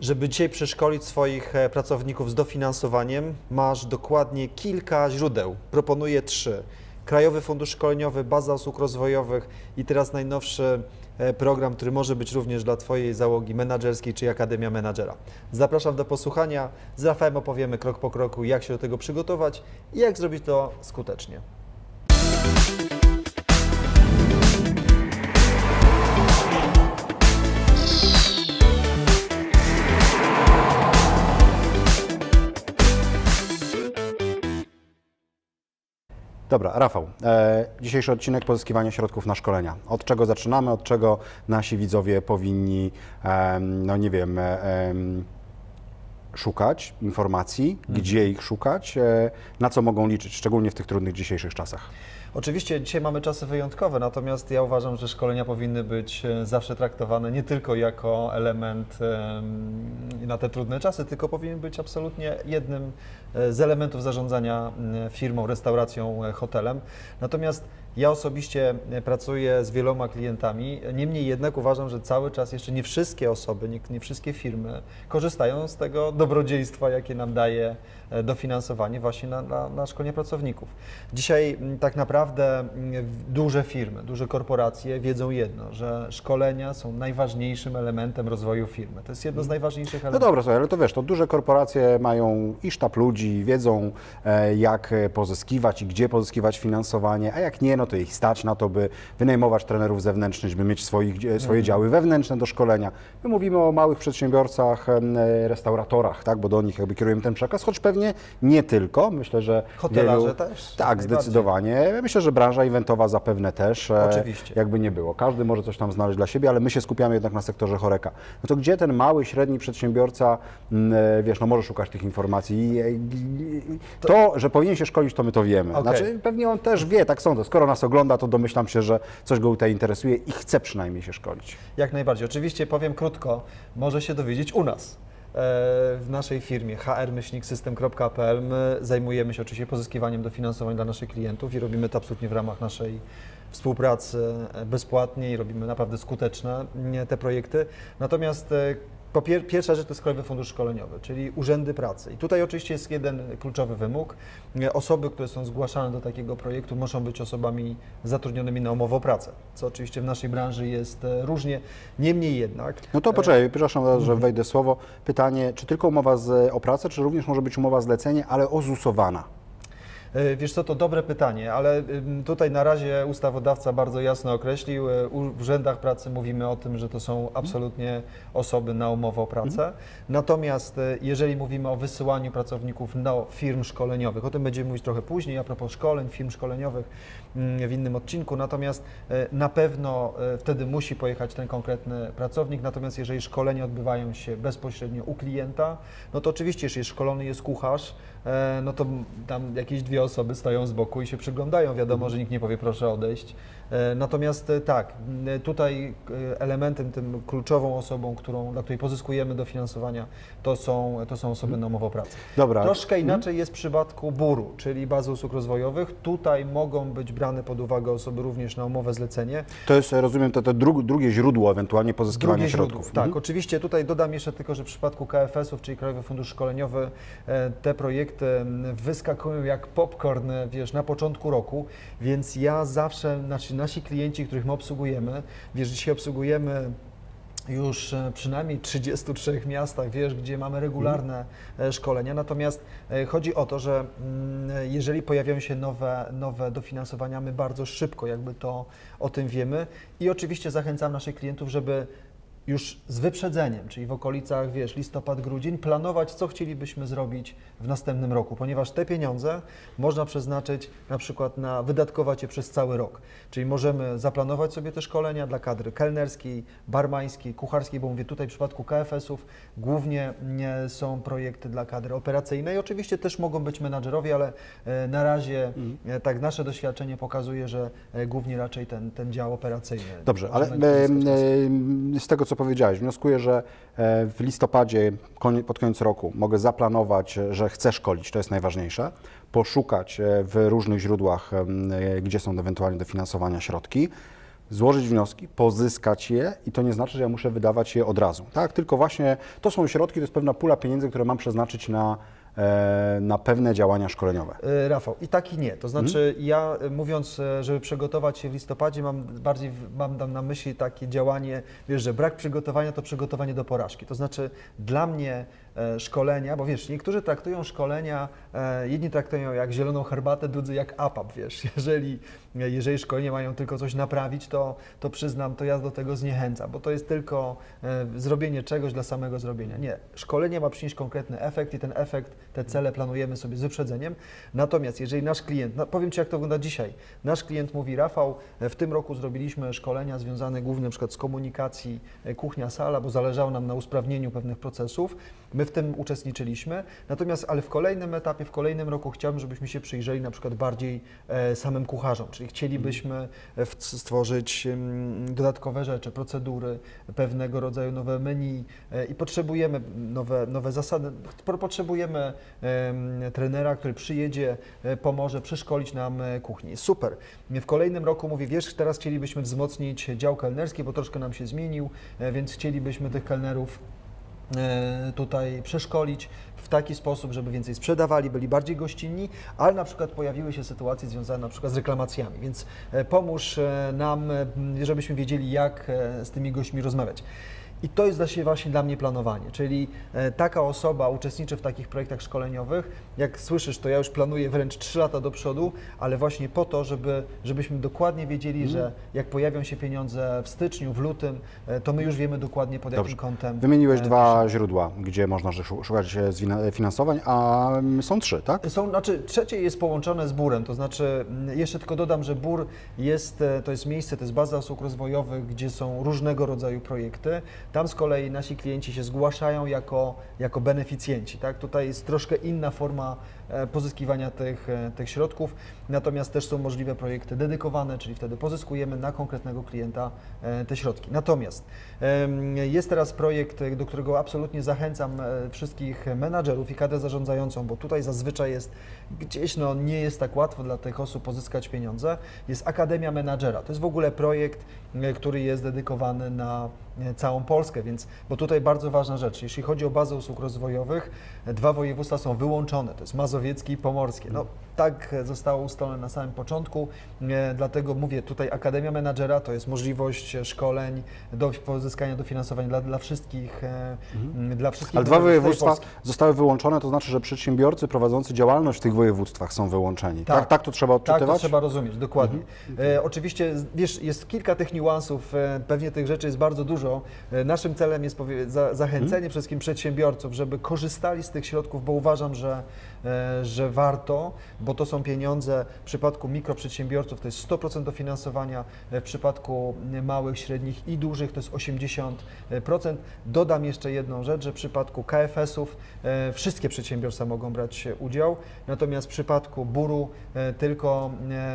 Żeby dzisiaj przeszkolić swoich e, pracowników z dofinansowaniem, masz dokładnie kilka źródeł. Proponuję trzy. Krajowy Fundusz Szkoleniowy, Baza Usług Rozwojowych i teraz najnowszy e, program, który może być również dla Twojej załogi menadżerskiej, czyli Akademia Menadżera. Zapraszam do posłuchania. Z Rafałem opowiemy krok po kroku, jak się do tego przygotować i jak zrobić to skutecznie. Dobra, Rafał, e, dzisiejszy odcinek pozyskiwania środków na szkolenia. Od czego zaczynamy, od czego nasi widzowie powinni, em, no nie wiem, e, szukać informacji, gdzie ich szukać, e, na co mogą liczyć, szczególnie w tych trudnych dzisiejszych czasach. Oczywiście dzisiaj mamy czasy wyjątkowe, natomiast ja uważam, że szkolenia powinny być e, zawsze traktowane nie tylko jako element em, na te trudne czasy, tylko powinien być absolutnie jednym e, z elementów zarządzania firmą, restauracją, hotelem. Natomiast ja osobiście e, pracuję z wieloma klientami, niemniej jednak uważam, że cały czas jeszcze nie wszystkie osoby, nie, nie wszystkie firmy korzystają z tego dobrodziejstwa, jakie nam daje e, dofinansowanie właśnie na, na, na szkolenie pracowników. Dzisiaj tak naprawdę duże firmy, duże korporacje wiedzą jedno, że szkolenia są najważniejszym elementem rozwoju firmy. To jest jedno z najważniejszych No elementów. dobra, słuchaj, ale to wiesz, to duże korporacje mają i sztab ludzi, wiedzą e, jak pozyskiwać i gdzie pozyskiwać finansowanie, a jak nie, no to ich stać na to, by wynajmować trenerów zewnętrznych, by mieć swoich, e, swoje działy wewnętrzne do szkolenia. My mówimy o małych przedsiębiorcach, e, restauratorach, tak, bo do nich jakby kierujemy ten przekaz, choć pewnie nie tylko. Myślę, że Hotelarze wielu- też, Tak, zdecydowanie. Myślę, że branża eventowa zapewne też. e, Oczywiście. Jakby nie było. Każdy może coś tam znaleźć dla siebie, ale my się skupiamy jednak na sektorze choreka. No to gdzie ten mały, średni przedsiębiorca, wiesz, no może szukać tych informacji. To, że powinien się szkolić, to my to wiemy. Okej. Znaczy, pewnie on też wie, tak sądzę. Skoro nas ogląda, to domyślam się, że coś go tutaj interesuje i chce przynajmniej się szkolić. Jak najbardziej. Oczywiście powiem krótko, może się dowiedzieć u nas. e, W naszej firmie hr-system.pl my zajmujemy się oczywiście pozyskiwaniem dofinansowań dla naszych klientów i robimy to absolutnie w ramach naszej współpracy bezpłatnie i robimy naprawdę skuteczne te projekty. Natomiast e, po pier pierwsza rzecz to jest Krajowy Fundusz Szkoleniowy, czyli urzędy pracy. I tutaj oczywiście jest jeden kluczowy wymóg. E, Osoby, które są zgłaszane do takiego projektu muszą być osobami zatrudnionymi na umowę o pracę, co oczywiście w naszej branży jest e, różnie. Niemniej jednak No to poczekaj, przepraszam, że wejdę w słowo. Pytanie, czy tylko umowa z, o pracę, czy również może być umowa zlecenie, ale ozusowana? E, Wiesz co, to dobre pytanie, ale tutaj na razie ustawodawca bardzo jasno określił, e, w urzędach pracy mówimy o tym, że to są absolutnie osoby na umowę o pracę. Natomiast e, jeżeli mówimy o wysyłaniu pracowników do firm szkoleniowych, o tym będziemy mówić trochę później, a propos szkoleń, firm szkoleniowych mm, w innym odcinku, natomiast na pewno wtedy musi pojechać ten konkretny pracownik, natomiast jeżeli szkolenia odbywają się bezpośrednio u klienta, no to oczywiście, jeżeli szkolony jest kucharz, no to tam jakieś dwie osoby stoją z boku i się przyglądają. Wiadomo, że nikt nie powie proszę odejść. E, Natomiast e, tak, m, tutaj e, elementem, tym kluczową osobą, którą, dla której pozyskujemy dofinansowania, to są, to są osoby na umowę o pracę. Dobra. Troszkę inaczej jest w przypadku BUR-u, czyli bazy usług rozwojowych. Tutaj mogą być brane pod uwagę osoby również na umowę zlecenie. To jest, rozumiem, to, to dru, drugie źródło ewentualnie pozyskiwania Drugie środków. źródło. Tak, Mhm. oczywiście tutaj dodam jeszcze tylko, że w przypadku KFS-ów, czyli Krajowy Fundusz Szkoleniowy, e, te projekty wyskakują jak popcorn, wiesz, na początku roku, więc ja zawsze, znaczy nasi klienci, których my obsługujemy, wiesz, dzisiaj obsługujemy już e, przynajmniej 33 miastach, wiesz, gdzie mamy regularne e, szkolenia. Natomiast e, chodzi o to, że mm, jeżeli pojawiają się nowe, nowe dofinansowania, my bardzo szybko jakby to o tym wiemy i oczywiście zachęcam naszych klientów, żeby już z wyprzedzeniem, czyli w okolicach, wiesz, listopad, grudzień, planować, co chcielibyśmy zrobić w następnym roku, ponieważ te pieniądze można przeznaczyć na przykład na wydatkować je przez cały rok. Czyli możemy zaplanować sobie te szkolenia dla kadry kelnerskiej, barmańskiej, kucharskiej, bo mówię tutaj w przypadku KFS-ów głównie nie są projekty dla kadry operacyjnej. Oczywiście też mogą być menadżerowie, ale e, na razie e, tak nasze doświadczenie pokazuje, że e, głównie raczej ten, ten dział operacyjny. Dobrze, ale z tego, co powiedziałeś, wnioskuję, że e, w listopadzie, pod koniec roku mogę zaplanować, że chcę szkolić, to jest najważniejsze, poszukać e, w różnych źródłach, e, gdzie są ewentualnie dofinansowania środki, złożyć wnioski, pozyskać je i to nie znaczy, że ja muszę wydawać je od razu. Tak? Tylko właśnie to są środki, to jest pewna pula pieniędzy, które mam przeznaczyć na, na pewne działania szkoleniowe. E, Rafał, i tak i nie. To znaczy ja e, mówiąc, e, żeby przygotować się w listopadzie, mam bardziej mam tam na myśli takie działanie, wiesz, że brak przygotowania to przygotowanie do porażki. To znaczy dla mnie e, szkolenia, bo wiesz, niektórzy traktują szkolenia, e, jedni traktują jak zieloną herbatę, drudzy jak APAP, wiesz. Jeżeli, jeżeli szkolenia mają tylko coś naprawić, to, to przyznam, to ja do tego zniechęcam, bo to jest tylko e, zrobienie czegoś dla samego zrobienia. Nie. Szkolenie ma przynieść konkretny efekt i ten efekt, te cele planujemy sobie z wyprzedzeniem. Natomiast jeżeli nasz klient, no powiem Ci jak to wygląda dzisiaj, nasz klient mówi Rafał, e, w tym roku zrobiliśmy szkolenia związane głównie na przykład z komunikacji e, kuchnia-sala, bo zależało nam na usprawnieniu pewnych procesów. My w tym uczestniczyliśmy, natomiast ale w kolejnym etapie, w kolejnym roku chciałbym, żebyśmy się przyjrzeli na przykład bardziej samym kucharzom, czyli chcielibyśmy stworzyć dodatkowe rzeczy, procedury, pewnego rodzaju nowe menu e, i potrzebujemy nowe, nowe zasady, Po- potrzebujemy em, trenera, który przyjedzie, e, pomoże przeszkolić nam e, kuchni. Super. W kolejnym roku mówię, wiesz, teraz chcielibyśmy wzmocnić dział kelnerski, bo troszkę nam się zmienił, więc chcielibyśmy tych kelnerów tutaj przeszkolić w taki sposób, żeby więcej sprzedawali, byli bardziej gościnni, ale na przykład pojawiły się sytuacje związane na przykład z reklamacjami, więc e, pomóż e, nam, e, żebyśmy wiedzieli, jak e, z tymi gośćmi rozmawiać. I to jest właśnie właśnie dla mnie planowanie, czyli e, taka osoba uczestniczy w takich projektach szkoleniowych, jak słyszysz, to ja już planuję wręcz 3 lata do przodu, ale właśnie po to, żeby, żebyśmy dokładnie wiedzieli, że jak pojawią się pieniądze w styczniu, w lutym, e, to my już wiemy dokładnie pod Dobrze. jakim kątem. Wymieniłeś e, dwa źródła, gdzie można szu- szukać finansowań, a mm, są trzy, tak? Są, znaczy, trzecie jest połączone z burem, to znaczy mm, jeszcze tylko dodam, że bór jest, to jest miejsce, to jest baza usług rozwojowych, gdzie są różnego rodzaju projekty. Tam z kolei nasi klienci się zgłaszają jako, jako beneficjenci. Tak? Tutaj jest troszkę inna forma e, pozyskiwania tych, e, tych środków, natomiast też są możliwe projekty dedykowane, czyli wtedy pozyskujemy na konkretnego klienta e, te środki. Natomiast jest teraz projekt, do którego absolutnie zachęcam wszystkich menadżerów i kadrę zarządzającą, bo tutaj zazwyczaj jest gdzieś, no nie jest tak łatwo dla tych osób pozyskać pieniądze. Jest Akademia Menadżera. To jest w ogóle projekt, który jest dedykowany na całą Polskę, więc, bo tutaj bardzo ważna rzecz, jeśli chodzi o bazę usług rozwojowych, e, dwa województwa są wyłączone, to jest mazowieckie i pomorskie. No, tak e, zostało ustalone na samym początku, e, dlatego mówię, tutaj Akademia Menadżera to jest możliwość e, szkoleń do pozyskania dofinansowania dla, dla wszystkich, e, m, dla wszystkich Ale dwa województwa zostały wyłączone, to znaczy, że przedsiębiorcy prowadzący działalność w tych województwie są wyłączeni. Tak, Tak. tak, to trzeba Tak, odczytywać? to trzeba rozumieć, dokładnie. E, oczywiście, wiesz, jest kilka tych niuansów, e, pewnie tych rzeczy jest bardzo dużo. E, naszym celem jest zachęcenie przede wszystkim przedsiębiorców, żeby korzystali z tych środków, bo uważam, że, e, że warto, bo to są pieniądze w przypadku mikroprzedsiębiorców to jest 100% dofinansowania, e, w przypadku małych, średnich i dużych to jest 80%. Dodam jeszcze jedną rzecz, że w przypadku KFS-ów wszystkie przedsiębiorstwa mogą brać udział, natomiast w przypadku buru tylko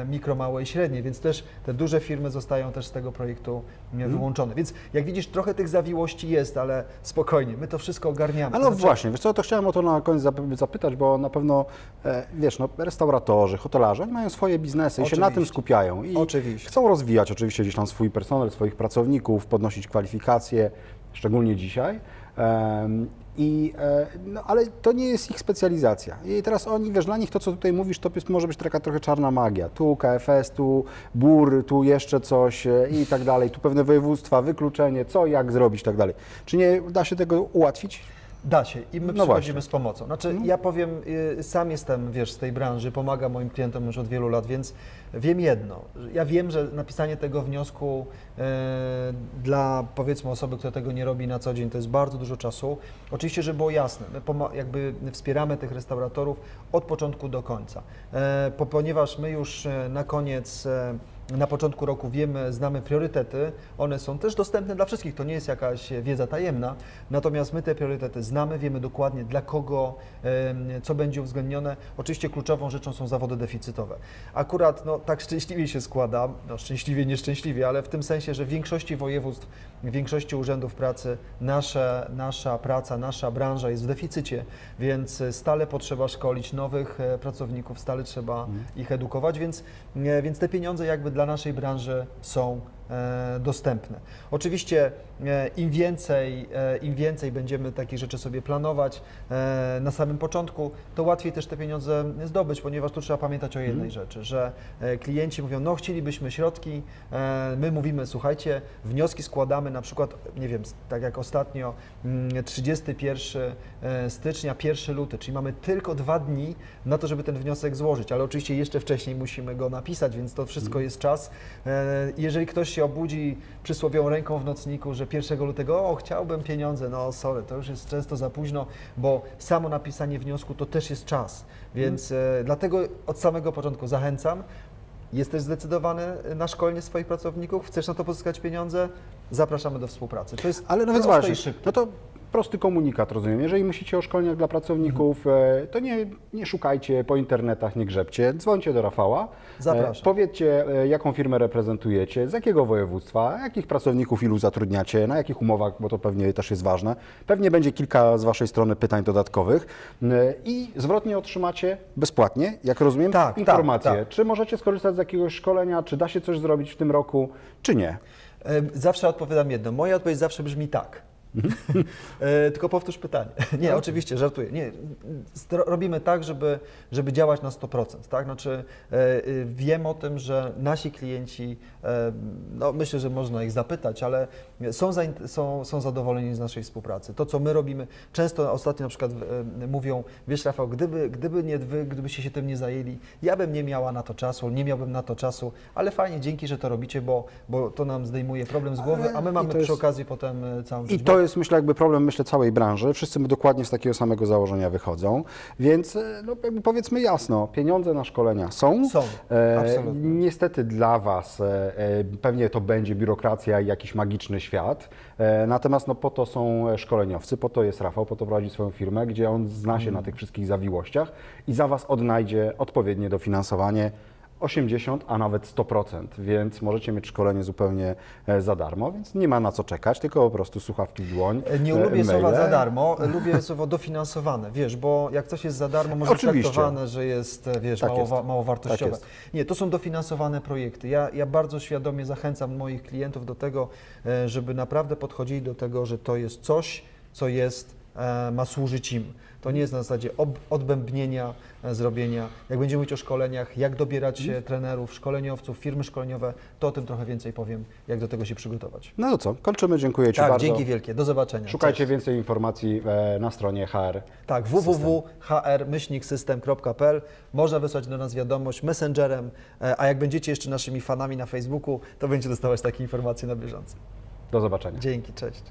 mikro, małe i średnie, więc też te duże firmy zostają też z tego projektu e, wyłączone. Więc jak widzisz, trochę tych zawiłości jest, ale spokojnie, my to wszystko ogarniamy. Ale To no znaczy- właśnie, wiesz co, to chciałem o to na koniec zap- zapytać, bo na pewno, e, wiesz, no, restauratorzy, hotelarze, oni mają swoje biznesy i się na tym Oczywiście. skupiają. I Oczywiście. chcą rozwijać oczywiście gdzieś tam swój personel, swoich pracowników, podnosić kwalifikacje, szczególnie dzisiaj. I, e, no, ale to nie jest ich specjalizacja. I teraz oni, wiesz, dla nich to, co tutaj mówisz, to może być taka trochę czarna magia. Tu KFS, tu BUR, tu jeszcze coś e, i tak dalej, tu pewne województwa, wykluczenie, co, jak zrobić i tak dalej. Czy nie da się tego ułatwić? Da się i my No przychodzimy właśnie. z pomocą. Znaczy, ja powiem, y, sam jestem, wiesz, z tej branży, pomagam moim klientom już od wielu lat, więc wiem jedno. Ja wiem, że napisanie tego wniosku e, dla, powiedzmy, osoby, która tego nie robi na co dzień, to jest bardzo dużo czasu. Oczywiście, żeby było jasne, my jakby wspieramy tych restauratorów od początku do końca, e, po, ponieważ my już e, na koniec na początku roku wiemy, znamy priorytety, one są też dostępne dla wszystkich, to nie jest jakaś wiedza tajemna, natomiast my te priorytety znamy, wiemy dokładnie dla kogo, co będzie uwzględnione. Oczywiście kluczową rzeczą są zawody deficytowe. Akurat no, tak szczęśliwie się składa, no, szczęśliwie, nieszczęśliwie, ale w tym sensie, że w większości województw, w większości urzędów pracy nasze, nasza praca, nasza branża jest w deficycie, więc stale potrzeba szkolić nowych e, pracowników, stale trzeba ich edukować, więc, nie, więc te pieniądze jakby dla naszej branży są dostępne. Oczywiście e, im więcej, e, im więcej będziemy takich rzeczy sobie planować e, na samym początku, to łatwiej też te pieniądze zdobyć, ponieważ tu trzeba pamiętać o jednej rzeczy, że e, klienci mówią, no chcielibyśmy środki, e, my mówimy, słuchajcie, wnioski składamy na przykład, nie wiem, tak jak ostatnio, mm, 31 e, stycznia, 1 luty, czyli mamy tylko dwa dni na to, żeby ten wniosek złożyć, ale oczywiście jeszcze wcześniej musimy go napisać, więc to wszystko jest czas. E, Jeżeli ktoś się obudzi przysłowią ręką w nocniku, że 1 lutego, o chciałbym pieniądze, no sorry, to już jest często za późno, bo samo napisanie wniosku to też jest czas, więc e, dlatego od samego początku zachęcam, Jesteś zdecydowany na szkolenie swoich pracowników? Chcesz na to pozyskać pieniądze? Zapraszamy do współpracy. To jest Ale nawet ważne, no to prosty komunikat, rozumiem. Jeżeli myślicie o szkoleniach dla pracowników, Mhm. to nie, nie szukajcie po internetach, nie grzebcie, dzwońcie do Rafała. Zapraszam. E, Powiedzcie, e, jaką firmę reprezentujecie, z jakiego województwa, jakich pracowników ilu zatrudniacie, na jakich umowach, bo to pewnie też jest ważne. Pewnie będzie kilka z Waszej strony pytań dodatkowych i zwrotnie otrzymacie bezpłatnie, jak rozumiem, Tak, tak, informacje. tak. Czy możecie skorzystać z jakiegoś szkolenia, czy da się coś zrobić w tym roku, czy nie. Zawsze odpowiadam jedno. Moja odpowiedź zawsze brzmi tak. E, Tylko powtórz pytanie. Nie, oczywiście, żartuję. Nie, robimy tak, żeby, żeby działać na 100%. Tak? Znaczy, e, e, wiem o tym, że nasi klienci, no myślę, że można ich zapytać, ale są, zain- są, są zadowoleni z naszej współpracy. To, co my robimy, często ostatnio na przykład mówią, wiesz Rafał, gdyby, gdyby nie wy, gdybyście się tym nie zajęli, ja bym nie miała na to czasu, nie miałbym na to czasu, ale fajnie, dzięki, że to robicie, bo, bo to nam zdejmuje problem z głowy, a my mamy przy jest- okazji potem całą rzecz. To jest, myślę, jakby problem, myślę, całej branży. Wszyscy dokładnie z takiego samego założenia wychodzą. Więc e, no, jakby powiedzmy jasno, pieniądze na szkolenia są. Są, E, absolutnie. niestety dla Was e, e, pewnie to będzie biurokracja i jakiś magiczny świat. E, natomiast no, po to są szkoleniowcy, po to jest Rafał, po to prowadzi swoją firmę, gdzie on zna się Mm. na tych wszystkich zawiłościach i za Was odnajdzie odpowiednie dofinansowanie. 80, a nawet 100%, więc możecie mieć szkolenie zupełnie e, za darmo, więc nie ma na co czekać, tylko po prostu słuchawki w dłoń. E, Nie e, lubię słowa maile. za darmo, lubię słowo dofinansowane, wiesz, bo jak coś jest za darmo, może Oczywiście. traktowane, że jest, wiesz, Tak mało, jest. mało wartościowe. Tak Nie, to są dofinansowane projekty. Ja, ja bardzo świadomie zachęcam moich klientów do tego, żeby naprawdę podchodzili do tego, że to jest coś, co jest, ma służyć im. To nie jest na zasadzie odbębnienia, e, zrobienia. Jak będziemy mówić o szkoleniach, jak dobierać e, trenerów, szkoleniowców, firmy szkoleniowe, to o tym trochę więcej powiem, jak do tego się przygotować. No to co, kończymy, dziękuję Ci Tak, bardzo. dzięki wielkie. Do zobaczenia. Szukajcie Cześć. więcej informacji e, na stronie HR. Tak, www.hr-system.pl można wysłać do nas wiadomość messengerem, e, a jak będziecie jeszcze naszymi fanami na Facebooku, to będziecie dostawać takie informacje na bieżąco. Do zobaczenia. Dzięki, cześć.